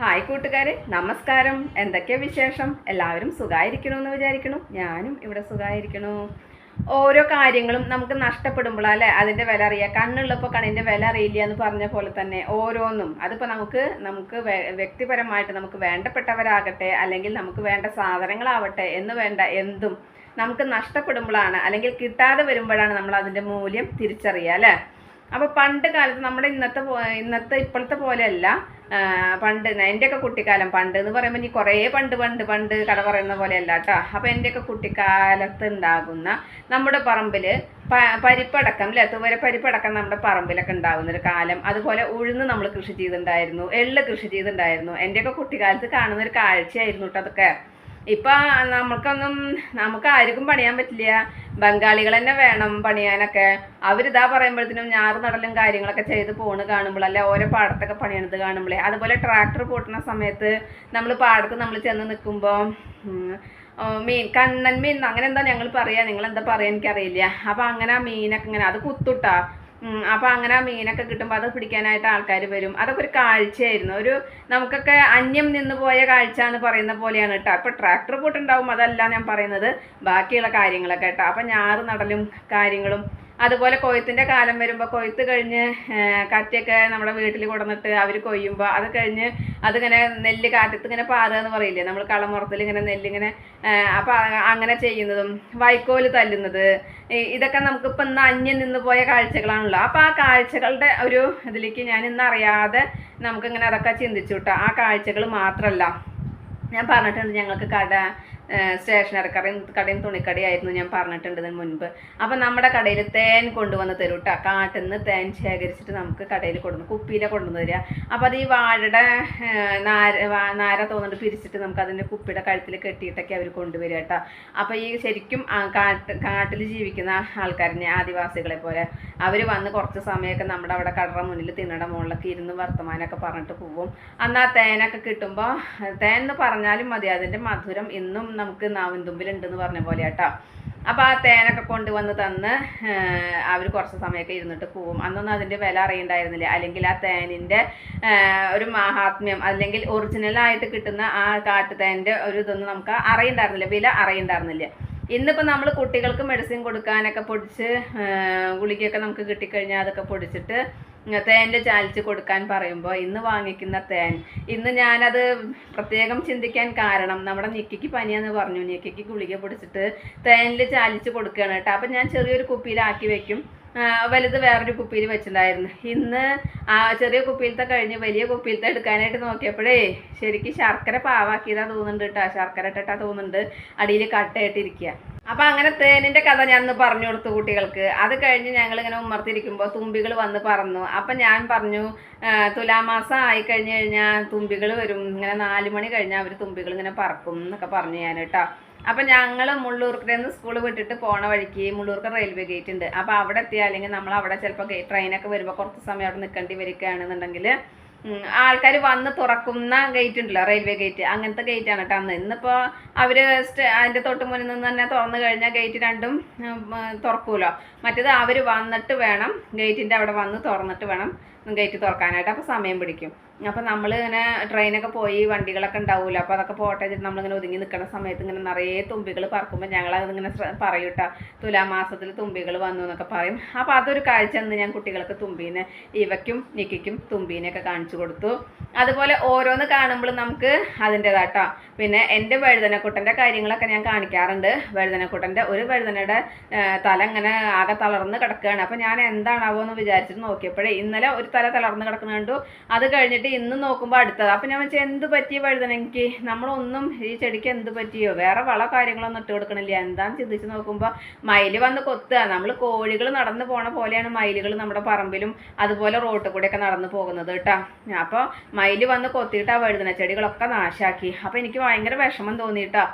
Hi കൂട്ടുകാരെ നമസ്കാരം. എന്തൊക്കെ വിശേഷം? എല്ലാവരും സുഖമായിരിക്കണമെന്ന് വിചാരിക്കണു. ഞാനും ഇവിടെ സുഖമായിരിക്കണു ഓരോ കാര്യങ്ങളും നമുക്ക് നഷ്ടപ്പെടുമ്പോഴല്ലേ അതിന്റെ വില അറിയാം. കണ്ണുള്ളപ്പോൾ കണ്ണിന്റെ വില അറിയില്ല എന്ന് പറഞ്ഞ പോലെ തന്നെ ഓരോന്നും. അതിപ്പോൾ നമുക്ക് നമുക്ക് വ്യക്തിപരമായിട്ട് നമുക്ക് വേണ്ടപ്പെട്ടവരാകട്ടെ അല്ലെങ്കിൽ നമുക്ക് വേണ്ട സാധനങ്ങളാവട്ടെ എന്ന് വേണ്ട എന്തും നമുക്ക് നഷ്ടപ്പെടുമ്പോഴാണ് അല്ലെങ്കിൽ കിട്ടാതെ വരുമ്പോഴാണ് നമ്മൾ അതിന്റെ മൂല്യം തിരിച്ചറിയുക അല്ലേ? അപ്പൊ പണ്ട് കാലത്ത് നമ്മുടെ ഇന്നത്തെ ഇന്നത്തെ ഇപ്പോഴത്തെ പോലെയല്ല. പണ്ട് എന്റെയൊക്കെ കുട്ടിക്കാലം പണ്ട് എന്ന് പറയുമ്പോൾ ഇനി കുറേ പണ്ട് പണ്ട് പണ്ട് കഥ പറയുന്ന പോലെയല്ല കേട്ടോ അപ്പോൾ എന്റെയൊക്കെ കുട്ടിക്കാലത്ത് ഉണ്ടാകുന്ന നമ്മുടെ പറമ്പിൽ പരിപ്പടക്കം അല്ലേ തുവര പരിപ്പടക്കം നമ്മുടെ പറമ്പിലൊക്കെ ഉണ്ടാകുന്ന ഒരു കാലം. അതുപോലെ ഉഴുന്ന് നമ്മൾ കൃഷി ചെയ്തിട്ടുണ്ടായിരുന്നു എള്ള് കൃഷി ചെയ്തിട്ടുണ്ടായിരുന്നു എന്റെയൊക്കെ കുട്ടിക്കാലത്ത് കാണുന്ന ഒരു കാഴ്ചയായിരുന്നു കേട്ടോ അതൊക്കെ. ഇപ്പൊ നമുക്കൊന്നും നമുക്ക് ആർക്കും പണിയാൻ പറ്റില്ല. ബംഗാളികൾ തന്നെ വേണം പണിയാനൊക്കെ. അവരിതാ പറയുമ്പോഴത്തേനും ഞാറ് നടലും കാര്യങ്ങളൊക്കെ ചെയ്ത് പോണ് കാണുമ്പോൾ അല്ലെ ഓരോ പാടത്തൊക്കെ പണിയണത് കാണുമ്പോഴേ അതുപോലെ ട്രാക്ടർ പൂട്ടുന്ന സമയത്ത് നമ്മൾ പാടത്ത് നമ്മൾ ചെന്ന് നിൽക്കുമ്പോൾ മീൻ കണ്ണൻ മീൻ അങ്ങനെ എന്താ ഞങ്ങൾ പറയാ? നിങ്ങൾ എന്താ പറയാ എനിക്കറിയില്ല. അപ്പൊ അങ്ങനെ ആ മീനൊക്കെ ഇങ്ങനെ അത് കുത്തുട്ടാ. ഉം, അപ്പൊ അങ്ങനെ മീനൊക്കെ കിട്ടുമ്പോൾ അത് പിടിക്കാനായിട്ട് ആൾക്കാർ വരും. അതൊക്കെ ഒരു കാഴ്ചയായിരുന്നു. ഒരു നമുക്കൊക്കെ അന്യം നിന്ന് പോയ കാഴ്ച എന്ന് പറയുന്ന പോലെയാണ് കേട്ടോ. അപ്പൊ ട്രാക്ടർ പോട്ടുണ്ടാവും അതല്ല ഞാൻ പറയുന്നത്. ബാക്കിയുള്ള കാര്യങ്ങളൊക്കെ കേട്ടോ. അപ്പൊ ഞാറ് നടലും കാര്യങ്ങളും അതുപോലെ കൊയ്ത്തിന്റെ കാലം വരുമ്പോൾ കൊയ്ത്ത് കഴിഞ്ഞ് കത്തിയൊക്കെ നമ്മുടെ വീട്ടിൽ കൊണ്ടുവന്നിട്ട് അവർ കൊയ്യുമ്പോൾ അത് കഴിഞ്ഞ് അതിങ്ങനെ നെല്ല് കാറ്റത്ത് ഇങ്ങനെ പാറുക എന്ന് പറയില്ലേ? നമ്മൾ കളമുറത്തിൽ ഇങ്ങനെ നെല്ലിങ്ങനെ അപ്പോൾ അങ്ങനെ ചെയ്യുന്നതും വൈക്കോൽ തല്ലുന്നത് ഇതൊക്കെ നമുക്കിപ്പോൾ ഇന്ന് അന്യം നിന്ന് പോയ കാഴ്ചകളാണല്ലോ. അപ്പോൾ ആ കാഴ്ചകളുടെ ഒരു ഇതിലേക്ക് ഞാൻ ഇന്ന് അറിയാതെ നമുക്കിങ്ങനെ അതൊക്കെ ചിന്തിച്ചു കേട്ടോ ആ കാഴ്ചകൾ മാത്രമല്ല ഞാൻ പറഞ്ഞിട്ടുണ്ട് ഞങ്ങൾക്ക് കട സ്റ്റേഷനറി കടയും കടയും തുണിക്കടയായിരുന്നു ഞാൻ പറഞ്ഞിട്ടുണ്ട് ഇതിന് മുൻപ്. അപ്പം നമ്മുടെ കടയിൽ തേൻ കൊണ്ടുവന്ന് തരും കേട്ടോ കാട്ടിൽ നിന്ന് തേൻ ശേഖരിച്ചിട്ട് നമുക്ക് കടയിൽ കൊണ്ടുവന്ന് കുപ്പിയിലെ കൊണ്ടുവന്ന് തരിക അപ്പം അത് ഈ വാഴയുടെ നാര നാര തോന്നിട്ട് പിരിച്ചിട്ട് നമുക്ക് അതിന്റെ കുപ്പിയുടെ കഴുത്തിൽ കെട്ടിയിട്ടൊക്കെ അവർ കൊണ്ടുവരിക കേട്ടോ. അപ്പം ഈ ശരിക്കും കാട്ട് കാട്ടിൽ ജീവിക്കുന്ന ആൾക്കാരിനെ ആദിവാസികളെ പോലെ അവർ വന്ന് കുറച്ച് സമയമൊക്കെ നമ്മുടെ അവിടെ കടറ മുന്നിൽ തിന്നട മുകളിലൊക്കെ ഇരുന്ന് വർത്തമാനമൊക്കെ പറഞ്ഞിട്ട് പോവും. അന്ന് ആ തേനൊക്കെ കിട്ടുമ്പോൾ തേൻ എന്ന് പറഞ്ഞാലും മതി. അതിന്റെ മധുരം ഇന്നും നമുക്ക് നാവിൻ തുമ്പിലുണ്ടെന്ന് പറഞ്ഞ പോലെ കേട്ടോ അപ്പോൾ ആ തേനൊക്കെ കൊണ്ടുവന്ന് തന്ന് അവർ കുറച്ച് സമയമൊക്കെ ഇരുന്നിട്ട് പോവും. അന്നൊന്നും അതിന്റെ വില അറിയണ്ടായിരുന്നില്ല. അല്ലെങ്കിൽ ആ തേനിന്റെ ഒരു മഹാത്മ്യം അല്ലെങ്കിൽ ഒറിജിനലായിട്ട് കിട്ടുന്ന ആ കാട്ടു തേന്റെ ഒരു ഇതൊന്നും നമുക്ക് അറിയണ്ടായിരുന്നില്ല. വില അറിയണ്ടായിരുന്നില്ല. ഇന്നിപ്പോൾ നമ്മൾ കുട്ടികൾക്ക് മെഡിസിൻ കൊടുക്കാനൊക്കെ പൊടിച്ച് ഗുളികയൊക്കെ നമുക്ക് കിട്ടിക്കഴിഞ്ഞാൽ അതൊക്കെ പൊടിച്ചിട്ട് തേന്റെ ചാലിച്ച് കൊടുക്കാൻ പറയുമ്പോൾ ഇന്ന് വാങ്ങിക്കുന്ന തേൻ. ഇന്ന് ഞാനത് പ്രത്യേകം ചിന്തിക്കാൻ കാരണം നമ്മുടെ ഞെക്കിക്ക് പനിയാന്ന് പറഞ്ഞു. ഞെക്കിക്ക് ഗുളിക പൊടിച്ചിട്ട് തേനിൽ ചാലിച്ച് കൊടുക്കുകയാണ് കേട്ടോ. അപ്പം ഞാൻ ചെറിയൊരു കുപ്പിയിലാക്കി വെക്കും. വലുത് വേറൊരു കുപ്പിയിൽ വെച്ചിട്ടുണ്ടായിരുന്നു. ഇന്ന് ആ ചെറിയ കുപ്പിയിലത്തെ കഴിഞ്ഞ് വലിയ കുപ്പിയിലത്തെ എടുക്കാനായിട്ട് നോക്കിയപ്പോഴേ ശരിക്കും ശർക്കര പാവാക്കിയതാ തോന്നുന്നുണ്ട് കേട്ടോ. ശർക്കര ഇട്ടിട്ടാ തോന്നുന്നുണ്ട്. അടിയിൽ കട്ടയായിട്ടിരിക്കുക അപ്പൊ അങ്ങനെ തേനിന്റെ കഥ ഞാൻ ഒന്ന് പറഞ്ഞു കൊടുത്തു കുട്ടികൾക്ക്. അത് കഴിഞ്ഞ് ഞങ്ങൾ ഇങ്ങനെ ഉമ്മർത്തിരിക്കുമ്പോൾ തുമ്പികൾ വന്ന് പറന്നു. അപ്പൊ ഞാൻ പറഞ്ഞു തുലാമാസം ആയി കഴിഞ്ഞു കഴിഞ്ഞാൽ തുമ്പികൾ വരും. ഇങ്ങനെ നാല് മണി കഴിഞ്ഞാൽ അവർ തുമ്പികൾ ഇങ്ങനെ പറക്കും എന്നൊക്കെ പറഞ്ഞു ഞാൻ കേട്ടോ. അപ്പൊ ഞങ്ങൾ മുള്ളൂർക്കിൽ നിന്ന് സ്കൂൾ വിട്ടിട്ട് പോണ വഴിക്ക് മുള്ളൂർക്ക റെയിൽവേ ഗേറ്റ് ഉണ്ട് അപ്പൊ അവിടെ എത്തിയാൽ അല്ലെങ്കിൽ നമ്മൾ അവിടെ ചിലപ്പോൾ ട്രെയിനൊക്കെ വരുമ്പോൾ കുറച്ച് സമയം അവിടെ നിൽക്കേണ്ടി വരികയാണെന്നുണ്ടെങ്കിൽ ആൾക്കാർ വന്ന് തുറക്കുന്ന ഗേറ്റ് ഉണ്ടല്ലോ റെയിൽവേ ഗേറ്റ് അങ്ങനത്തെ ഗേറ്റ് ആണ് കേട്ടോ അന്ന്. ഇന്നിപ്പോൾ അവർ അതിന്റെ തൊട്ട് മുന്നിൽ നിന്ന് തന്നെ തുറന്നു കഴിഞ്ഞാൽ ഗേറ്റ് രണ്ടും തുറക്കൂലോ. മറ്റേത് അവർ വന്നിട്ട് വേണം ഗേറ്റിന്റെ അവിടെ വന്ന് തുറന്നിട്ട് വേണം ഗേറ്റ് തുറക്കാനായിട്ട്. അപ്പോൾ സമയം പിടിക്കും. അപ്പോൾ നമ്മൾ ഇങ്ങനെ ട്രെയിനൊക്കെ പോയി വണ്ടികളൊക്കെ ഉണ്ടാവില്ല അപ്പോൾ അതൊക്കെ പോട്ടെ വെച്ചിട്ട് നമ്മളിങ്ങനെ ഒതുങ്ങി നിൽക്കുന്ന സമയത്ത് ഇങ്ങനെ നിറയെ തുമ്പികൾ പറക്കുമ്പോൾ ഞങ്ങൾ അതിങ്ങനെ പറയും കേട്ടോ തുലാമാസത്തിൽ തുമ്പികൾ വന്നു എന്നൊക്കെ പറയും. അപ്പോൾ അതൊരു കാഴ്ച എന്ന് ഞാൻ കുട്ടികൾക്ക് തുമ്പീനെ ഇവയ്ക്കും നിക്കിക്കും തുമ്പീനെയൊക്കെ കാണിച്ചു കൊടുത്തു. അതുപോലെ ഓരോന്ന് കാണുമ്പോൾ നമുക്ക് അതിന്റെതാട്ടോ. പിന്നെ എന്റെ വഴുതനക്കുട്ടന്റെ കാര്യങ്ങളൊക്കെ ഞാൻ കാണിക്കാറുണ്ട്. വഴുതനക്കുട്ടന്റെ ഒരു വഴുതനയുടെ തല ഇങ്ങനെ ആകെ തളർന്ന് കിടക്കുകയാണ്. അപ്പോൾ ഞാൻ എന്താണാവോ എന്ന് വിചാരിച്ചിട്ട് നോക്കിയപ്പോഴേ ഇന്നലെ ഒരു തല തളർന്ന് കിടക്കുന്ന കണ്ടു. അത് കഴിഞ്ഞിട്ട് ഇന്ന് നോക്കുമ്പോൾ അടുത്തത്. അപ്പം ഞാൻ വെച്ചാൽ എന്ത് പറ്റിയ എനിക്ക്? നമ്മളൊന്നും ഈ ചെടിക്ക് എന്ത് പറ്റിയോ? വേറെ വള കാര്യങ്ങളൊന്നും ഇട്ട് കൊടുക്കണില്ല. എന്താന്ന് ചിന്തിച്ച് നോക്കുമ്പോൾ മയിൽ വന്ന് കൊത്തുക. നമ്മൾ കോഴികൾ നടന്നു പോണ പോലെയാണ് മയിലുകൾ നമ്മുടെ പറമ്പിലും അതുപോലെ റോട്ടിൽ കൂടെയൊക്കെ നടന്നു പോകുന്നത് കേട്ടോ. അപ്പോൾ മയിൽ വന്ന് കൊത്തിയിട്ട് ആ വഴുതന ചെടികളൊക്കെ നാശാക്കി. അപ്പോൾ എനിക്ക് ഭയങ്കര വിഷമം തോന്നിയിട്ടാ.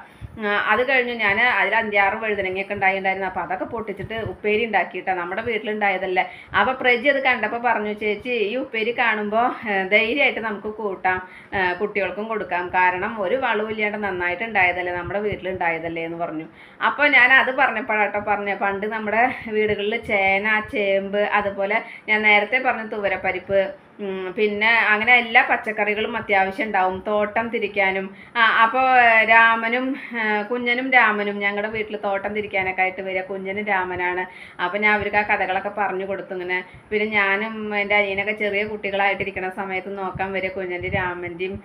അത് കഴിഞ്ഞ് ഞാൻ അതിൽ അഞ്ചാറ് വഴുതനങ്ങയൊക്കെ ഉണ്ടായിട്ടുണ്ടായിരുന്നു അപ്പോൾ അതൊക്കെ പൊട്ടിച്ചിട്ട് ഉപ്പേരി ഉണ്ടാക്കിയിട്ടാണ് നമ്മുടെ വീട്ടിലുണ്ടായതല്ലേ. അപ്പോൾ പ്രജി അത് കണ്ടപ്പോൾ പറഞ്ഞു ചേച്ചി ഈ ഉപ്പേരി കാണുമ്പോൾ ധൈര്യമായിട്ട് നമുക്ക് കൂട്ടാം. കുട്ടികൾക്കും കൊടുക്കാം. കാരണം ഒരു വളവും ഇല്ലാണ്ട് നന്നായിട്ട് ഉണ്ടായതല്ലേ നമ്മുടെ വീട്ടിലുണ്ടായതല്ലേ എന്ന് പറഞ്ഞു. അപ്പോൾ ഞാൻ അത് പറഞ്ഞപ്പോഴാട്ടോ പറഞ്ഞ പണ്ട് നമ്മുടെ വീടുകളിൽ ചേന ചേമ്പ് അതുപോലെ ഞാൻ നേരത്തെ പറഞ്ഞ തുവരപ്പരിപ്പ് പിന്നെ അങ്ങനെ എല്ലാ പച്ചക്കറികളും അത്യാവശ്യം ഉണ്ടാവും. തോട്ടം തിരിക്കാനും. ആ അപ്പോൾ രാമനും കുഞ്ഞനും രാമനും ഞങ്ങളുടെ വീട്ടിൽ തോട്ടം തിരിക്കാനൊക്കെ ആയിട്ട് വരിക. കുഞ്ഞനും രാമനാണ്. അപ്പോൾ ഞാൻ അവർക്ക് ആ കഥകളൊക്കെ പറഞ്ഞു കൊടുത്തു ഇങ്ങനെ. പിന്നെ ഞാനും എന്റെ അനിയനൊക്കെ ചെറിയ കുട്ടികളായിട്ടിരിക്കുന്ന സമയത്ത് നോക്കാൻ വരിക. കുഞ്ഞന്റെ രാമന്റെയും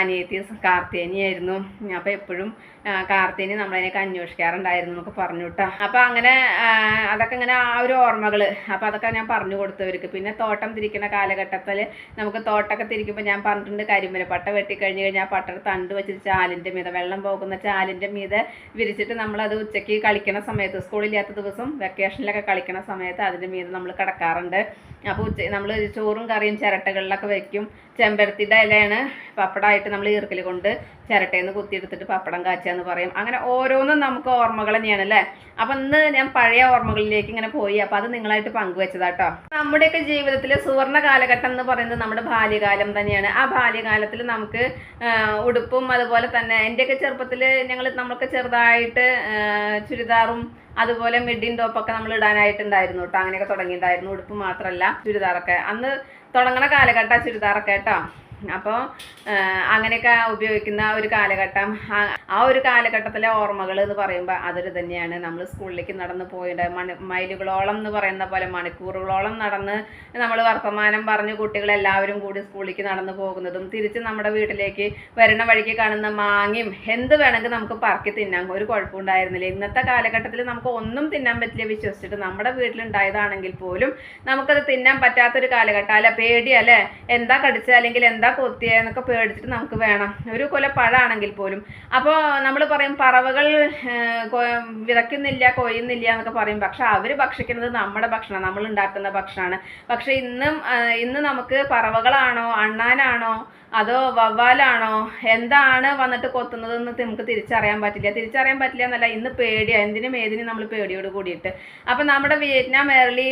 അനിയത്തിയും കാർത്തേനിയായിരുന്നു. അപ്പോൾ എപ്പോഴും കാർത്തേനി നമ്മളതിനൊക്കെ അന്വേഷിക്കാറുണ്ടായിരുന്നു എന്നൊക്കെ പറഞ്ഞു കേട്ടോ. അപ്പോൾ അങ്ങനെ അതൊക്കെ ഇങ്ങനെ ആ ഒരു ഓർമ്മകൾ അപ്പോൾ അതൊക്കെ ഞാൻ പറഞ്ഞു കൊടുത്തവർക്ക് പിന്നെ തോട്ടം തിരിക്കുന്ന കാലഘട്ടത്തിൽ നമുക്ക് തോട്ടമൊക്കെ തിരിക്കുമ്പോൾ ഞാൻ പറഞ്ഞിട്ടുണ്ട് കരിമ്പല പട്ട വെട്ടി കഴിഞ്ഞ് കഴിഞ്ഞാൽ പട്ടയുടെ തണ്ട് വെച്ചിട്ട് ചാലിന്റെ മീത വെള്ളം പോകുന്ന ചാലിന്റെ മീത വിരിച്ചിട്ട് നമ്മളത് ഉച്ചയ്ക്ക് കളിക്കണ സമയത്ത് സ്കൂളില്ലാത്ത ദിവസം വെക്കേഷനിലൊക്കെ കളിക്കണ സമയത്ത് അതിന്റെ മീത് നമ്മൾ കിടക്കാറുണ്ട്. അപ്പോൾ ഉച്ച നമ്മൾ ചോറും കറിയും ചിരട്ടകളിലൊക്കെ വെക്കും. ചെമ്പരത്തിയുടെ ഇലയാണ് പപ്പടമായിട്ട് നമ്മൾ ഈർക്കൽ കൊണ്ട് ചിരട്ടയിൽ നിന്ന് കുത്തിയെടുത്തിട്ട് പപ്പടം കാച്ചുക എന്ന് പറയും. അങ്ങനെ ഓരോന്നും നമുക്ക് ഓർമ്മകൾ തന്നെയാണ് അല്ലേ? അപ്പം ഇന്ന് ഞാൻ പഴയ ഓർമ്മകളിലേക്ക് ഇങ്ങനെ പോയി. അപ്പം അത് നിങ്ങളായിട്ട് പങ്കുവെച്ചതാട്ടോ. നമ്മുടെയൊക്കെ ജീവിതത്തിൽ സുവർണ കാലഘട്ടം എന്ന് പറയുന്നത് നമ്മുടെ ബാല്യകാലം തന്നെയാണ്. ആ ബാല്യകാലത്തിൽ നമുക്ക് ഉടുപ്പും അതുപോലെ തന്നെ എന്റെയൊക്കെ ചെറുപ്പത്തിൽ ഞങ്ങൾ നമ്മളൊക്കെ ചെറുതായിട്ട് ചുരിദാറും അതുപോലെ മിഡിൻ ടോപ്പൊക്കെ നമ്മൾ ഇടാനായിട്ടുണ്ടായിരുന്നു കേട്ടോ അങ്ങനെയൊക്കെ തുടങ്ങിയിട്ടുണ്ടായിരുന്നു. ഉടുപ്പ് മാത്രമല്ല ചുരിദാറൊക്കെ. അന്ന് തുടങ്ങണ കാലഘട്ട ചുരിദാറൊക്കെ കേട്ടോ അപ്പോൾ അങ്ങനെയൊക്കെ ഉപയോഗിക്കുന്ന ഒരു കാലഘട്ടം. ആ- ഒരു കാലഘട്ടത്തിലെ ഓർമ്മകൾ എന്ന് പറയുമ്പോൾ അതൊരു തന്നെയാണ്. നമ്മൾ സ്കൂളിലേക്ക് നടന്ന് പോയിട്ട് മണി മൈലുകളോളം എന്ന് പറയുന്ന പോലെ മണിക്കൂറുകളോളം നടന്ന് നമ്മൾ വർത്തമാനം പറഞ്ഞ് കുട്ടികളെല്ലാവരും കൂടി സ്കൂളിലേക്ക് നടന്ന് പോകുന്നതും തിരിച്ച് നമ്മുടെ വീട്ടിലേക്ക് വരുന്ന വഴിക്ക് കാണുന്ന മാങ്ങയും എന്ത് വേണമെങ്കിൽ നമുക്ക് പറക്കി തിന്നാം. ഒരു കുഴപ്പമുണ്ടായിരുന്നില്ല ഇന്നത്തെ കാലഘട്ടത്തിൽ നമുക്ക് ഒന്നും തിന്നാൻ പറ്റില്ല വിശ്വസിച്ചിട്ട്. നമ്മുടെ വീട്ടിലുണ്ടായതാണെങ്കിൽ പോലും നമുക്കത് തിന്നാൻ പറ്റാത്തൊരു കാലഘട്ടം. പേടി അല്ലേ എന്താ കടിച്ച അല്ലെങ്കിൽ എന്താ കൊത്തിയ എന്നൊക്കെ പേടിച്ചിട്ട് നമുക്ക് വേണം. ഒരു കൊല പഴമാണെങ്കിൽ പോലും. അപ്പോൾ നമ്മൾ പറയും പറവകൾ വിതയ്ക്കുന്നില്ല കൊയ്യുന്നില്ല എന്നൊക്കെ പറയും. പക്ഷെ അവർ ഭക്ഷിക്കുന്നത് നമ്മുടെ ഭക്ഷണം നമ്മൾ ഉണ്ടാക്കുന്ന ഭക്ഷണമാണ്. പക്ഷെ ഇന്നും ഇന്ന് നമുക്ക് പറവകളാണോ അണ്ണാനാണോ അതോ വവ്വാലാണോ? എന്താണ് വന്നിട്ട് കൊത്തുന്നതെന്ന് നമുക്ക് തിരിച്ചറിയാൻ പറ്റില്ല. തിരിച്ചറിയാൻ പറ്റില്ല എന്നല്ല ഇന്ന് പേടിയാണ് എന്തിനും ഏതിനും നമ്മൾ പേടിയോട് കൂടിയിട്ട്. അപ്പം നമ്മുടെ വിയറ്റ്നാം എയർലി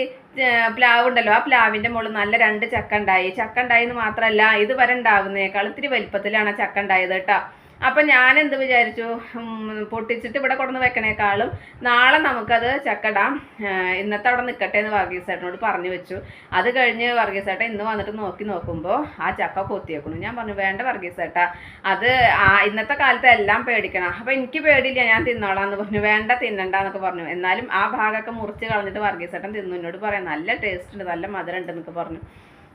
പ്ലാവ് ഉണ്ടല്ലോ. ആ പ്ലാവിന്റെ മുകളിൽ നല്ല രണ്ട് ചക്ക ഉണ്ടായി. ചക്ക ഉണ്ടായെന്ന് മാത്രമല്ല ഇതുവരെ ഉണ്ടാവുന്നേക്കാൾ ഇത്തിരി വലിപ്പത്തിലാണ് ചക്ക ഉണ്ടായത് കേട്ടോ. അപ്പം ഞാൻ എന്ത് വിചാരിച്ചു പൊട്ടിച്ചിട്ട് ഇവിടെ കൊണ്ടുവന്ന് വെക്കണേക്കാളും നാളെ നമുക്കത് ചക്കടാം. ഇന്നത്തെ അവിടെ നിൽക്കട്ടെ എന്ന് വർഗീസ് ചേട്ടനോട് പറഞ്ഞു വെച്ചു. അത് കഴിഞ്ഞ് വർഗീസ് ചേട്ടൻ ഇന്ന് വന്നിട്ട് നോക്കി നോക്കുമ്പോൾ ആ ചക്ക കൊത്തിയേക്കണു ഞാൻ പറഞ്ഞു വേണ്ട വർഗീസ് ചേട്ടാ അത് ഇന്നത്തെ കാലത്ത് എല്ലാം പേടിക്കണം. അപ്പം എനിക്ക് പേടിയില്ല ഞാൻ തിന്നോളാം എന്ന് പറഞ്ഞു. വേണ്ട തിന്നണ്ട എന്നൊക്കെ പറഞ്ഞു. എന്നാലും ആ ഭാഗമൊക്കെ മുറിച്ച് കളഞ്ഞിട്ട് വർഗീസ് ചേട്ടൻ തിന്നു എന്നോട് പറയാം. നല്ല ടേസ്റ്റ് ഉണ്ട് നല്ല മധുരം പറഞ്ഞു.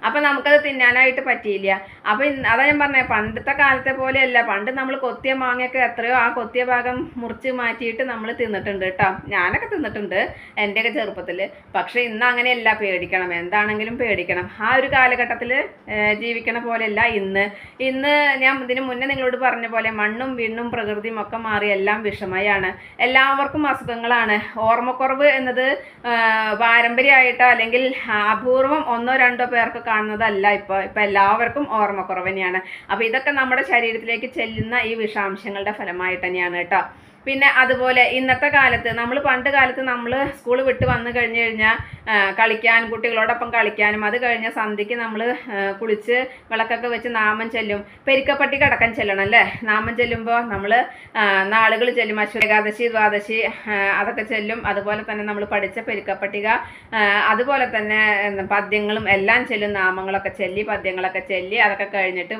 അപ്പം നമുക്കത് തിന്നാനായിട്ട് പറ്റിയില്ല. അപ്പം അതാ ഞാൻ പറഞ്ഞത് പണ്ടത്തെ കാലത്തെ പോലെയല്ല. പണ്ട് നമ്മൾ കൊത്തിയ മാങ്ങയൊക്കെ എത്രയോ ആ കൊത്തിയ ഭാഗം മുറിച്ച് മാറ്റിയിട്ട് നമ്മൾ തിന്നിട്ടുണ്ട് കേട്ടോ. ഞാനൊക്കെ തിന്നിട്ടുണ്ട് എന്റെയൊക്കെ ചെറുപ്പത്തിൽ പക്ഷേ ഇന്ന് അങ്ങനെയല്ല പേടിക്കണം. എന്താണെങ്കിലും പേടിക്കണം. ആ ഒരു കാലഘട്ടത്തിൽ ജീവിക്കണ പോലെയല്ല ഇന്ന്. ഇന്ന് ഞാൻ ഇതിന് മുന്നേ നിങ്ങളോട് പറഞ്ഞ പോലെ മണ്ണും വിണ്ണും പ്രകൃതിയും ഒക്കെ മാറി എല്ലാം വിഷമയാണ്. എല്ലാവർക്കും അസുഖങ്ങളാണ്. ഓർമ്മക്കുറവ് എന്നത് പാരമ്പര്യമായിട്ടോ അല്ലെങ്കിൽ അപൂർവം ഒന്നോ രണ്ടോ പേർക്ക് കാണുന്നതല്ല ഇപ്പോൾ ഇപ്പം എല്ലാവർക്കും ഓർമ്മക്കുറവ് തന്നെയാണ്. അപ്പോൾ ഇതൊക്കെ നമ്മുടെ ശരീരത്തിലേക്ക് ചെല്ലുന്ന ഈ വിഷാംശങ്ങളുടെ ഫലമായിട്ട് തന്നെയാണ് കേട്ടോ. പിന്നെ അതുപോലെ ഇന്നത്തെ കാലത്ത് നമ്മൾ പണ്ട് കാലത്ത് നമ്മൾ സ്കൂൾ വിട്ട് വന്നു കഴിഞ്ഞു കഴിഞ്ഞാൽ കളിക്കാൻ കുട്ടികളോടൊപ്പം കളിക്കാനും അത് കഴിഞ്ഞ സന്ധ്യയ്ക്ക് നമ്മൾ കുളിച്ച് വിളക്കൊക്കെ വെച്ച് നാമം ചെല്ലും പെരിക്കപ്പട്ടി കടക്കാൻ ചെല്ലണം അല്ലേ? നാമം ചെല്ലുമ്പോൾ നമ്മൾ നാളുകൾ ചെല്ലും അശ്വ ഏകാദശി ദ്വാദശി അതൊക്കെ ചെല്ലും. അതുപോലെ തന്നെ നമ്മൾ പഠിച്ച പെരുക്കപ്പട്ടിക അതുപോലെ തന്നെ പദ്യങ്ങളും എല്ലാം ചെല്ലും നാമങ്ങളൊക്കെ ചെല്ലി പദ്യങ്ങളൊക്കെ ചെല്ലി അതൊക്കെ കഴിഞ്ഞിട്ട്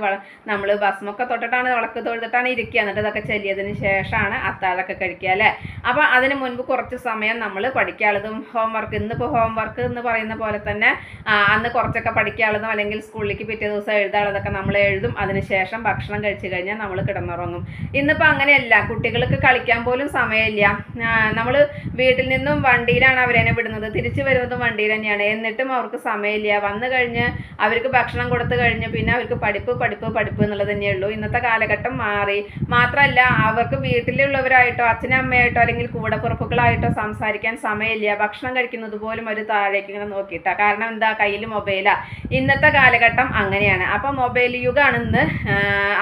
നമ്മൾ ഭസ്മൊക്കെ തൊട്ടിട്ടാണ് വിളക്ക് തൊഴുതിട്ടാണ് ഇരിക്കുക. എന്നിട്ട് ഇതൊക്കെ ചെല്ലിയതിന് ശേഷമാണ് അത്താഴമൊക്കെ കഴിക്കുക അല്ലേ? അപ്പോൾ അതിന് മുൻപ് കുറച്ച് സമയം നമ്മൾ പഠിക്കാനുള്ളതും ഹോംവർക്ക് ഇന്നിപ്പോൾ ഹോംവർക്ക് എന്ന് പറയുന്ന പോലെ തന്നെ അന്ന് കുറച്ചൊക്കെ പഠിക്കാനുള്ളതും അല്ലെങ്കിൽ സ്കൂളിലേക്ക് പിറ്റേ ദിവസം എഴുതാനുള്ളതൊക്കെ നമ്മൾ എഴുതും. അതിനുശേഷം ഭക്ഷണം കഴിച്ചു കഴിഞ്ഞാൽ നമ്മൾ കിടന്നുറങ്ങും. ഇന്നിപ്പോൾ അങ്ങനെയല്ല. കുട്ടികൾക്ക് കളിക്കാൻ പോലും സമയമില്ല. നമ്മൾ വീട്ടിൽ നിന്നും വണ്ടിയിലാണ് അവരെന്നെ വിടുന്നത്. തിരിച്ചു വരുന്നതും വണ്ടിയിൽ തന്നെയാണ്. എന്നിട്ടും അവർക്ക് സമയമില്ല. വന്നു കഴിഞ്ഞ് അവർക്ക് ഭക്ഷണം കൊടുത്തു കഴിഞ്ഞ് പിന്നെ അവർക്ക് പഠിപ്പ് പഠിപ്പ് പഠിപ്പ് എന്നുള്ളത് തന്നെയുള്ളൂ ഇന്നത്തെ കാലഘട്ടം മാറി. മാത്രമല്ല അവർക്ക് വീട്ടിലുള്ളവരായിട്ടോ അച്ഛനും അമ്മയായിട്ടോ അല്ലെങ്കിൽ കൂടെ കൂടപ്പുറപ്പുകളായിട്ടോ സംസാരിക്കാൻ സമയമില്ല. ഭക്ഷണം കഴിക്കുന്നത് പോലും ഒരു താഴേക്ക് ഇങ്ങനെ നോക്കിയിട്ടാ. കാരണം എന്താ? കയ്യിൽ മൊബൈലാ. ഇന്നത്തെ കാലഘട്ടം അങ്ങനെയാണ്. അപ്പോൾ മൊബൈൽ യുഗമാണ് ഇന്ന്.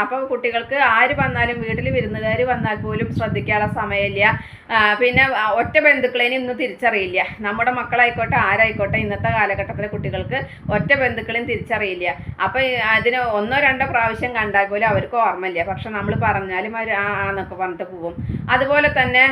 അപ്പോൾ കുട്ടികൾക്ക് ആര് വന്നാലും വീട്ടിൽ വിരുന്നുകാർ വന്നാൽ പോലും ശ്രദ്ധിക്കാനുള്ള സമയമില്ല. പിന്നെ ഒറ്റ ബന്ധുക്കളേനെ ഇന്ന് തിരിച്ചറിയില്ല. നമ്മുടെ മക്കളായിക്കോട്ടെ ആരായിക്കോട്ടെ ഇന്നത്തെ കാലഘട്ടത്തിലെ കുട്ടികൾക്ക് ഒറ്റ ബന്ധുക്കളെയും തിരിച്ചറിയില്ല. അപ്പോൾ അതിന് ഒന്നോ രണ്ടോ പ്രാവശ്യം കണ്ടാൽ പോലും അവർക്ക് ഓർമ്മയില്ല. പക്ഷെ നമ്മൾ പറഞ്ഞാലും അവർ ആ എന്നൊക്കെ പറഞ്ഞിട്ട് പോവും. അതുപോലെ തന്നെ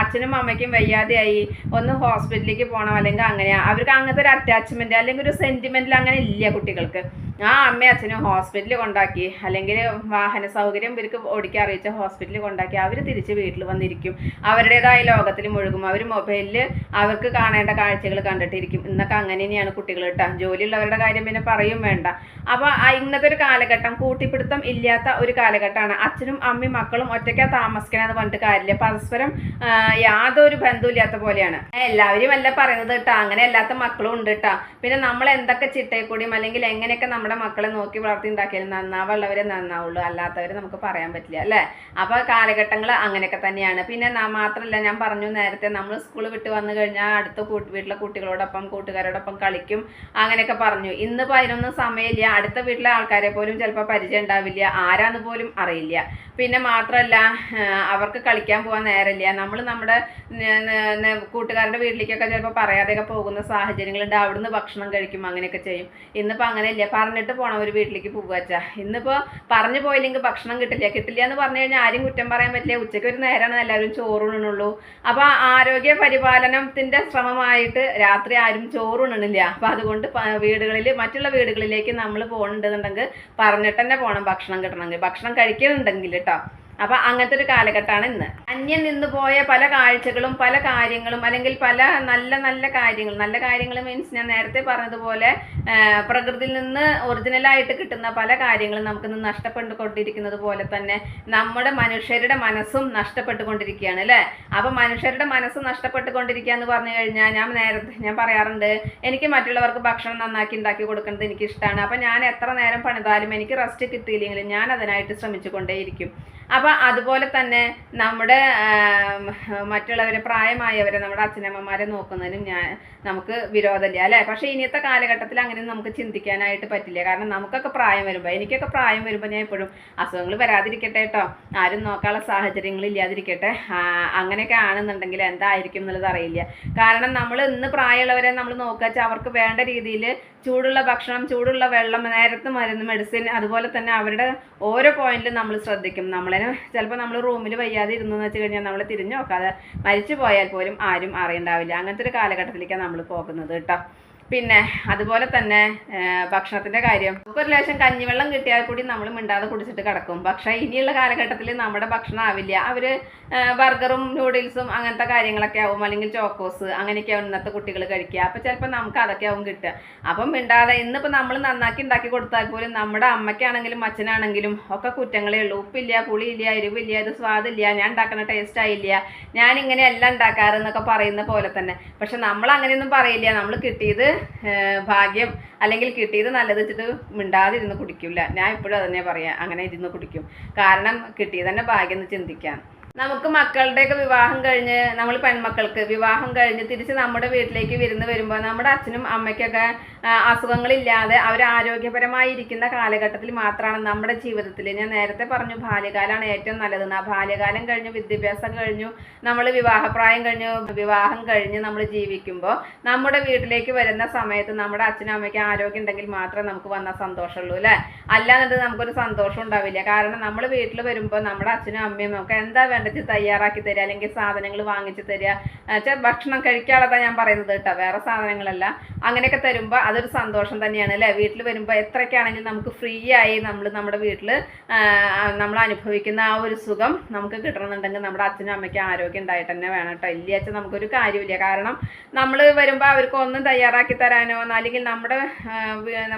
അച്ഛനും അമ്മയ്ക്കും വയ്യാതെയായി. ഒന്ന് ഹോസ്പിറ്റലിലേക്ക് പോകണം അല്ലെങ്കിൽ അങ്ങനെ. അവർക്ക് അങ്ങനത്തെ ഒരു അറ്റാച്ച്മെന്റ് അല്ലെങ്കിൽ ഒരു സെന്റിമെന്റിൽ അങ്ങനെ ഇല്ല കുട്ടികൾക്ക്. ആ അമ്മയും അച്ഛനും ഹോസ്പിറ്റലിൽ കൊണ്ടാക്കി. അല്ലെങ്കിൽ വാഹന സൗകര്യം ഇവർക്ക് ഓടിക്കാൻ അറിയിച്ച ഹോസ്പിറ്റലിൽ കൊണ്ടാക്കി. അവർ തിരിച്ച് വീട്ടിൽ വന്നിരിക്കും. അവരുടേതായ ലോകത്തിൽ മുഴുകും. അവർ മൊബൈലിൽ അവർക്ക് കാണേണ്ട കാഴ്ചകൾ കണ്ടിട്ടിരിക്കും. ഇന്നൊക്കെ അങ്ങനെ തന്നെയാണ് കുട്ടികൾ കേട്ടോ ജോലിയുള്ളവരുടെ കാര്യം പിന്നെ പറയും വേണ്ട. അപ്പോൾ ഇന്നത്തെ ഒരു കാലഘട്ടം കൂട്ടിപ്പിടുത്തം ഇല്ലാത്ത ഒരു കാലഘട്ടമാണ്. അച്ഛനും അമ്മയും മക്കളും ഒറ്റയ്ക്കാ താമസിക്കണമെന്ന് പറഞ്ഞിട്ട് കാര്യമില്ല. പരസ്പരം യാതൊരു ബന്ധമില്ലാത്ത പോലെയാണ്. എല്ലാവരും അല്ല പറയുന്നത് കേട്ടോ അങ്ങനെ അല്ലാത്ത മക്കളും ഉണ്ട് കേട്ടോ പിന്നെ നമ്മൾ എന്തൊക്കെ ചിട്ടയിൽ കൂടിയും അല്ലെങ്കിൽ എങ്ങനെയൊക്കെ നമ്മുടെ മക്കളെ നോക്കി വളർത്തി ഉണ്ടാക്കിയാലും നന്നാവുള്ളവരെ നന്നാവുള്ളൂ. അല്ലാത്തവരെ നമുക്ക് പറയാൻ പറ്റില്ല അല്ലേ? അപ്പോൾ കാലഘട്ടങ്ങൾ അങ്ങനെയൊക്കെ തന്നെയാണ്. പിന്നെ മാത്രമല്ല ഞാൻ പറഞ്ഞു നേരത്തെ നമ്മൾ സ്കൂൾ വിട്ട് വന്നു കഴിഞ്ഞാൽ അടുത്ത വീട്ടിലെ കുട്ടികളോടൊപ്പം കൂട്ടുകാരോടൊപ്പം കളിക്കും അങ്ങനെയൊക്കെ പറഞ്ഞു. ഇന്ന് അതിനൊന്നും സമയമില്ല. അടുത്ത വീട്ടിലെ ആൾക്കാരെ പോലും ചിലപ്പോൾ പരിചയം ഉണ്ടാവില്ല. ആരാന്ന് പോലും അറിയില്ല. പിന്നെ മാത്രമല്ല അവർക്ക് കളിക്കാൻ പോകാൻ നേരമില്ല. നമ്മൾ നമ്മുടെ കൂട്ടുകാരുടെ വീട്ടിലേക്കൊക്കെ ചിലപ്പോൾ പറയാതെയൊക്കെ പോകുന്ന സാഹചര്യങ്ങളുണ്ട്. അവിടുന്ന് ഭക്ഷണം കഴിക്കും അങ്ങനെയൊക്കെ ചെയ്യും. ഇന്നിപ്പോൾ അങ്ങനെയില്ല. പറഞ്ഞിട്ട് പോണം ഒരു വീട്ടിലേക്ക് പോവുക ഇന്നിപ്പോ പറഞ്ഞു പോയില്ലെങ്കിൽ ഭക്ഷണം കിട്ടില്ല. കിട്ടില്ല എന്ന് പറഞ്ഞു കഴിഞ്ഞാൽ ആരും കുറ്റം പറയാൻ പറ്റില്ല. ഉച്ചയ്ക്ക് ഒരു നേരമാണ് എല്ലാവരും ചോറുണ്ണുള്ളൂ അപ്പോൾ ആരോഗ്യ പരിപാലനത്തിന്റെ ശ്രമമായിട്ട് രാത്രി ആരും ചോറുണ്ണണില്ല. അപ്പോൾ അതുകൊണ്ട് വീടുകളിൽ മറ്റുള്ള വീടുകളിലേക്ക് നമ്മൾ പോകുന്നുണ്ടെന്നുണ്ടെങ്കിൽ പറഞ്ഞിട്ട് തന്നെ പോകണം ഭക്ഷണം കിട്ടണമെങ്കിൽ. ഭക്ഷണം കഴിക്കുന്നുണ്ടെങ്കിൽ കേട്ടോ അപ്പൊ അങ്ങനത്തെ ഒരു കാലഘട്ടമാണ് ഇന്ന്. അന്യം നിന്ന് പോയ പല കാഴ്ചകളും പല കാര്യങ്ങളും അല്ലെങ്കിൽ പല നല്ല നല്ല കാര്യങ്ങൾ നല്ല കാര്യങ്ങൾ മീൻസ് ഞാൻ നേരത്തെ പറഞ്ഞതുപോലെ പ്രകൃതിയിൽ നിന്ന് ഒറിജിനലായിട്ട് കിട്ടുന്ന പല കാര്യങ്ങളും നമുക്കിന്ന് നഷ്ടപ്പെട്ടുകൊണ്ടിരിക്കുന്നത് പോലെ തന്നെ നമ്മുടെ മനുഷ്യരുടെ മനസ്സും നഷ്ടപ്പെട്ടുകൊണ്ടിരിക്കുകയാണ് അല്ലേ? അപ്പൊ മനുഷ്യരുടെ മനസ്സ് നഷ്ടപ്പെട്ടുകൊണ്ടിരിക്കുക എന്ന് പറഞ്ഞു കഴിഞ്ഞാൽ ഞാൻ നേരത്തെ ഞാൻ പറയാറുണ്ട് എനിക്ക് മറ്റുള്ളവർക്ക് ഭക്ഷണം നന്നാക്കി ഉണ്ടാക്കി കൊടുക്കുന്നത് എനിക്ക് ഇഷ്ടമാണ് അപ്പൊ ഞാൻ എത്ര നേരം പണിതാലും എനിക്ക് റെസ്റ്റ് കിട്ടിയില്ലെങ്കിലും ഞാൻ അതിനായിട്ട് ശ്രമിച്ചുകൊണ്ടേയിരിക്കും. അപ്പൊ അതുപോലെ തന്നെ നമ്മുടെ മറ്റുള്ളവരെ പ്രായമായവരെ നമ്മുടെ അച്ഛനമ്മമാരെ നോക്കുന്നതിനും ഞാൻ നമുക്ക് വിരോധമില്ല അല്ലേ? പക്ഷേ ഇനിയത്തെ കാലഘട്ടത്തിൽ അങ്ങനെ നമുക്ക് ചിന്തിക്കാനായിട്ട് പറ്റില്ല. കാരണം നമുക്കൊക്കെ പ്രായം വരുമ്പോൾ എനിക്കൊക്കെ പ്രായം വരുമ്പോൾ ഞാൻ എപ്പോഴും അസുഖങ്ങൾ വരാതിരിക്കട്ടെ കേട്ടോ ആരും നോക്കാനുള്ള സാഹചര്യങ്ങൾ ഇല്ലാതിരിക്കട്ടെ. അങ്ങനെയൊക്കെ ആണെന്നുണ്ടെങ്കിൽ എന്തായിരിക്കും എന്നുള്ളത് അറിയില്ല. കാരണം നമ്മൾ ഇന്ന് പ്രായമുള്ളവരെ നമ്മൾ നോക്കുക വെച്ചാൽ അവർക്ക് വേണ്ട രീതിയിൽ ചൂടുള്ള ഭക്ഷണം ചൂടുള്ള വെള്ളം നേരത്തെ മരുന്ന് മെഡിസിൻ അതുപോലെ തന്നെ അവരുടെ ഓരോ പോയിന്റിലും നമ്മൾ ശ്രദ്ധിക്കും. നമ്മളെ ചിലപ്പോൾ നമ്മൾ റൂമിൽ വയ്യാതെ ഇരുന്നു എന്ന് വെച്ച് കഴിഞ്ഞാൽ നമ്മൾ തിരിഞ്ഞു നോക്കാതെ മരിച്ചു പോയാൽ പോലും ആരും അറിയണ്ടാവില്ല. അങ്ങനത്തെ ഒരു കാലഘട്ടത്തിലേക്കാണ് നമ്മൾ പോകുന്നത് കേട്ടോ. പിന്നെ അതുപോലെ തന്നെ ഭക്ഷണത്തിന്റെ കാര്യം. ഒരു ലേശം കഞ്ഞിവെള്ളം കിട്ടിയാൽ കൂടി നമ്മൾ മിണ്ടാതെ കുടിച്ചിട്ട് കിടക്കും. പക്ഷെ ഇനിയുള്ള കാലഘട്ടത്തിൽ നമ്മുടെ ഭക്ഷണം ആവില്ല. അവർ ആ, ബർഗറും നൂഡിൽസും അങ്ങനത്തെ കാര്യങ്ങളൊക്കെ ആവും. അല്ലെങ്കിൽ ചോക്കോസ് അങ്ങനെയൊക്കെ ആവും ഇന്നത്തെ കുട്ടികൾ കഴിക്കുക. അപ്പം ചിലപ്പോൾ നമുക്ക് അതൊക്കെ ആവും കിട്ടുക. അപ്പം മിണ്ടാതെ ഇന്നിപ്പോൾ നമ്മൾ നന്നാക്കി ഉണ്ടാക്കി കൊടുത്താൽ പോലും നമ്മുടെ അമ്മയ്ക്കാണെങ്കിലും അച്ഛനാണെങ്കിലും ഒക്കെ കുറ്റങ്ങളേ ഉള്ളൂ. ഉപ്പില്ല പുളിയില്ല എരിവില്ല ഇത് സ്വാദില്ല ഞാൻ ഉണ്ടാക്കുന്ന ടേസ്റ്റ് ആയില്ല. ഞാൻ ഇങ്ങനെയല്ല ഉണ്ടാക്കാറ് എന്നൊക്കെ പറയുന്ന പോലെ തന്നെ. പക്ഷെ നമ്മൾ അങ്ങനെയൊന്നും പറയില്ല. നമ്മൾ കിട്ടിയത് ഭാഗ്യം അല്ലെങ്കിൽ കിട്ടിയത് നല്ലത് വെച്ചിട്ട് മിണ്ടാതിരുന്ന് കുടിക്കില്ല ഞാൻ ഇപ്പോഴും അതന്നെ പറയാം. അങ്ങനെ ഇരുന്ന് കുടിക്കും. കാരണം കിട്ടിയത് തന്നെ ഭാഗ്യം എന്ന് ചിന്തിക്കാൻ നമുക്ക് മക്കളുടെയൊക്കെ വിവാഹം കഴിഞ്ഞ് നമ്മൾ പെൺമക്കൾക്ക് വിവാഹം കഴിഞ്ഞ് തിരിച്ച് നമ്മുടെ വീട്ടിലേക്ക് വിരുന്ന് വരുമ്പോൾ നമ്മുടെ അച്ഛനും അമ്മയ്ക്കൊക്കെ അസുഖങ്ങളില്ലാതെ അവർ ആരോഗ്യപരമായി ഇരിക്കുന്ന കാലഘട്ടത്തിൽ മാത്രമാണ് നമ്മുടെ ജീവിതത്തിൽ. ഞാൻ നേരത്തെ പറഞ്ഞു ബാല്യകാലമാണ് ഏറ്റവും നല്ലത്. ആ ബാല്യകാലം കഴിഞ്ഞു വിദ്യാഭ്യാസം കഴിഞ്ഞു നമ്മൾ വിവാഹപ്രായം കഴിഞ്ഞു വിവാഹം കഴിഞ്ഞ് നമ്മൾ ജീവിക്കുമ്പോൾ നമ്മുടെ വീട്ടിലേക്ക് വരുന്ന സമയത്ത് നമ്മുടെ അച്ഛനും അമ്മയ്ക്ക് ആരോഗ്യം ഉണ്ടെങ്കിൽ മാത്രമേ നമുക്ക് വന്ന സന്തോഷമുള്ളൂ അല്ലേ? അല്ലാന്നിട്ട് നമുക്കൊരു സന്തോഷം ഉണ്ടാവില്ല. കാരണം നമ്മൾ വീട്ടിൽ വരുമ്പോൾ നമ്മുടെ അച്ഛനും അമ്മയും നമുക്ക് എന്താ വേണ്ടത് തയ്യാറാക്കി തരിക അല്ലെങ്കിൽ സാധനങ്ങൾ വാങ്ങിച്ച് തരിക. ഭക്ഷണം കഴിക്കാനുള്ളതാണ് ഞാൻ പറയുന്നത് കേട്ടോ. വേറെ സാധനങ്ങളല്ല. അങ്ങനെയൊക്കെ തരുമ്പോൾ അതൊരു സന്തോഷം തന്നെയാണ് അല്ലേ? വീട്ടിൽ വരുമ്പോൾ എത്രയ്ക്കാണെങ്കിലും നമുക്ക് ഫ്രീ ആയി നമ്മൾ നമ്മുടെ വീട്ടിൽ നമ്മൾ അനുഭവിക്കുന്ന ആ ഒരു സുഖം നമുക്ക് കിട്ടണമെന്നുണ്ടെങ്കിൽ നമ്മുടെ അച്ഛനും അമ്മയ്ക്കും ആരോഗ്യം ഉണ്ടായിട്ട് തന്നെ വേണം കേട്ടോ. ഇല്ല അച്ഛൻ നമുക്കൊരു കാര്യമില്ല കാരണം നമ്മൾ വരുമ്പോൾ അവർക്ക് ഒന്നും തയ്യാറാക്കി തരാനോ അല്ലെങ്കിൽ നമ്മുടെ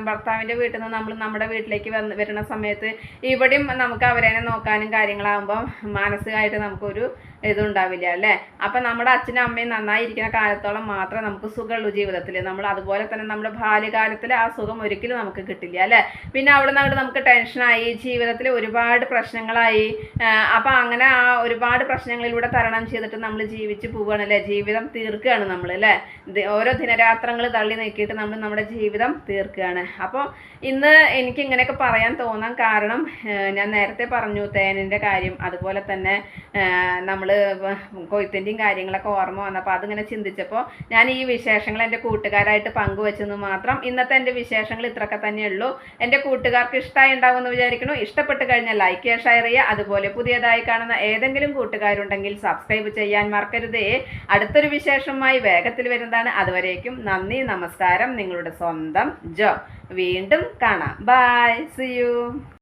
ഭർത്താവിന്റെ വീട്ടിൽ നിന്ന് നമ്മൾ നമ്മുടെ വീട്ടിലേക്ക് വന്ന് വരുന്ന സമയത്ത് ഇവിടെയും നമുക്ക് അവരെ നോക്കാനും കാര്യങ്ങളാകുമ്പോൾ മാനസികമായിട്ട് നമുക്കൊരു ഇതുണ്ടാവില്ല അല്ലേ? അപ്പം നമ്മുടെ അച്ഛനും അമ്മയും നന്നായിരിക്കുന്ന കാലത്തോളം മാത്രമേ നമുക്ക് സുഖമുള്ളൂ ജീവിതത്തിൽ നമ്മൾ അതുപോലെ തന്നെ നമ്മുടെ ബാല്യകാലത്തിൽ ആ സുഖം ഒരിക്കലും നമുക്ക് കിട്ടില്ല അല്ലേ? പിന്നെ അവിടെ നിന്ന് നമുക്ക് ടെൻഷനായി ജീവിതത്തിൽ ഒരുപാട് പ്രശ്നങ്ങളായി. അപ്പം അങ്ങനെ ആ ഒരുപാട് പ്രശ്നങ്ങളിലൂടെ തരണം ചെയ്തിട്ട് നമ്മൾ ജീവിച്ച് പോവുകയാണ് അല്ലേ? ജീവിതം തീർക്കുകയാണ് നമ്മൾ അല്ലേ? ഓരോ ദിനരാത്രങ്ങൾ തള്ളി നീക്കിയിട്ട് നമ്മൾ നമ്മുടെ ജീവിതം തീർക്കുകയാണ്. അപ്പോൾ ഇന്ന് എനിക്ക് ഇങ്ങനെയൊക്കെ പറയാൻ തോന്നാൻ കാരണം ഞാൻ നേരത്തെ പറഞ്ഞു തേനിന്റെ കാര്യം അതുപോലെ തന്നെ നമ്മൾ കൊയ്ത്തിന്റെയും കാര്യങ്ങളൊക്കെ ഓർമ്മ വന്നപ്പോൾ അതിങ്ങനെ ചിന്തിച്ചപ്പോൾ ഞാൻ ഈ വിശേഷങ്ങൾ എന്റെ കൂട്ടുകാരായിട്ട് പങ്കുവെച്ചെന്ന് മാത്രം ഇന്നത്തെ എന്റെ വിശേഷങ്ങൾ ഇത്രയൊക്കെ തന്നെയുള്ളൂ എന്റെ കൂട്ടുകാർക്ക് ഇഷ്ടമായി ഉണ്ടാവുമെന്ന് വിചാരിക്കുന്നു. ഇഷ്ടപ്പെട്ട് കഴിഞ്ഞാൽ ലൈക്ക് ചെയ്യുക ഷെയർ ചെയ്യുക. അതുപോലെ പുതിയതായി കാണുന്ന ഏതെങ്കിലും കൂട്ടുകാരുണ്ടെങ്കിൽ സബ്സ്ക്രൈബ് ചെയ്യാൻ മറക്കരുതേ. അടുത്തൊരു വിശേഷമായി വേഗത്തിൽ വരുന്നതാണ്. അതുവരേക്കും നന്ദി നമസ്കാരം. നിങ്ങളുടെ സ്വന്തം ജോ. വീണ്ടും കാണാം. By C U